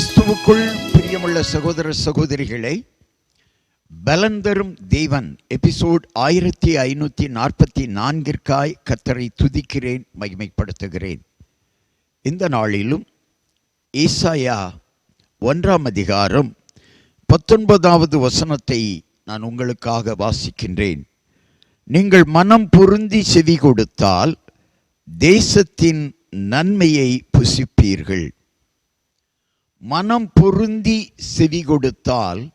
கிறிஸ்துவுக்குள் பிரியமுள்ள சகோதர சகோதரிகளை பலன் தரும் தேவன் எபிசோட் ஆயிரத்தி ஐநூற்றி நாற்பத்தி நான்கிற்காய் கத்தரை துதிக்கிறேன் மகிமைப்படுத்துகிறேன். இந்த நாளிலும் ஈசாயா ஒன்றாம் அதிகாரம் பத்தொன்பதாவது வசனத்தை நான் உங்களுக்காக வாசிக்கின்றேன். நீங்கள் மனம் பொருந்தி செவி கொடுத்தால் தேசத்தின் நன்மையை புசிப்பீர்கள். மனம் பொருந்தி செவி கொடுத்தால்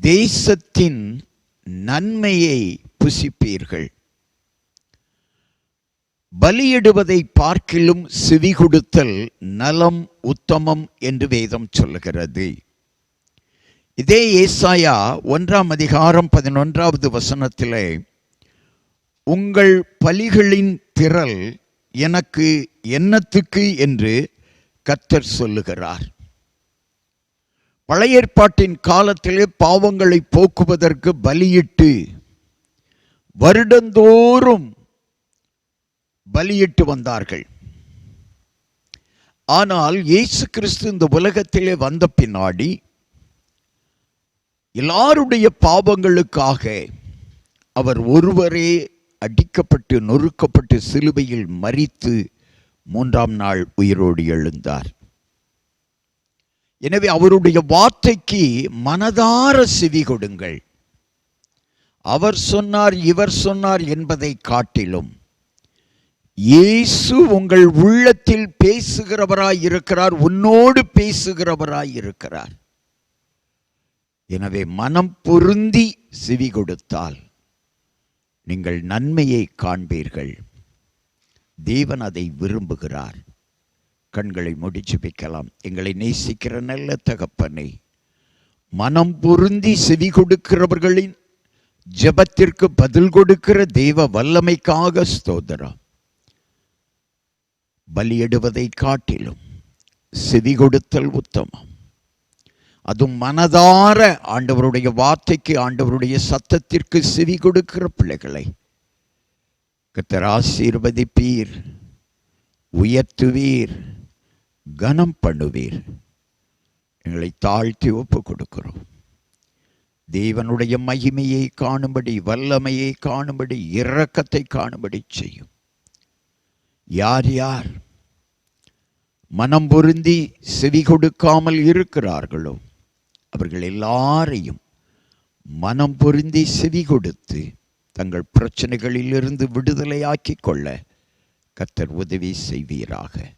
தேசத்தின் நன்மையை புசிப்பீர்கள். பலியிடுவதை பார்க்கிலும் செவி கொடுத்தல் நலம் உத்தமம் என்று வேதம் சொல்லுகிறது. இதே ஏசாயா ஒன்றாம் அதிகாரம் பதினொன்றாவது வசனத்திலே உங்கள் பலிகளின் திரள் எனக்கு என்னத்துக்கு? என்று கத்தர் சொல்லுகிறார். பழைய ஏற்பாட்டின் காலத்திலே பாவங்களை போக்குவதற்கு பலியிட்டு வருடந்தோறும் பலியிட்டு வந்தார்கள். ஆனால் இயேசு கிறிஸ்து இந்த உலகத்திலே வந்த பின்னாடி எல்லாருடைய பாவங்களுக்காக அவர் ஒருவரே அடிக்கப்பட்டு நொறுக்கப்பட்டு சிலுவையில் மறித்து மூன்றாம் நாள் உயிரோடு எழுந்தார். எனவே அவருடைய வார்த்தைக்கு மனதார செவி கொடுங்கள். அவர் சொன்னார் இவர் சொன்னார் என்பதை காட்டிலும் இயேசு உங்கள் உள்ளத்தில் பேசுகிறவராய் இருக்கிறார் உன்னோடு பேசுகிறவராய் இருக்கிறார். எனவே மனம் பொருந்தி செவி கொடுத்தால் நீங்கள் நன்மையை காண்பீர்கள். தேவன் அதை விரும்புகிறார். கண்களை முடிச்சு வைக்கலாம் எங்களை நேசிக்கிற நல்ல தகப்பனை மனம் பொருந்தி செவி கொடுக்கிறவர்களின் ஜெபத்திற்கு பதில் கொடுக்கிற தெய்வ வல்லமைக்காக ஸ்தோதரா பலியிடுவதை காட்டிலும் செவி கொடுத்தல் உத்தமம். அதுவும் மனதார ஆண்டவருடைய வார்த்தைக்கு ஆண்டவருடைய சத்தத்திற்கு செவி கொடுக்கிற பிள்ளைகளை கத்தர் ஆசீர்வதிப்பீர் உயர்த்துவீர். கனம் பண்ணுவீர். எங்களை தாழ்த்தி ஒப்பு கொடுக்கிறோம். தேவனுடைய மகிமையை காணும்படி வல்லமையை காணும்படி இரக்கத்தை காணும்படி செய்யும். யார் யார்? மனம் பொருந்தி செவி கொடுக்காமல் இருக்கிறார்களோ அவர்கள் எல்லாரையும் மனம் பொருந்தி செவி கொடுத்து தங்கள் பிரச்சனைகளிலிருந்து விடுதலையாக்கிக் கொள்ள கத்தர் உதவி செய்வீராக.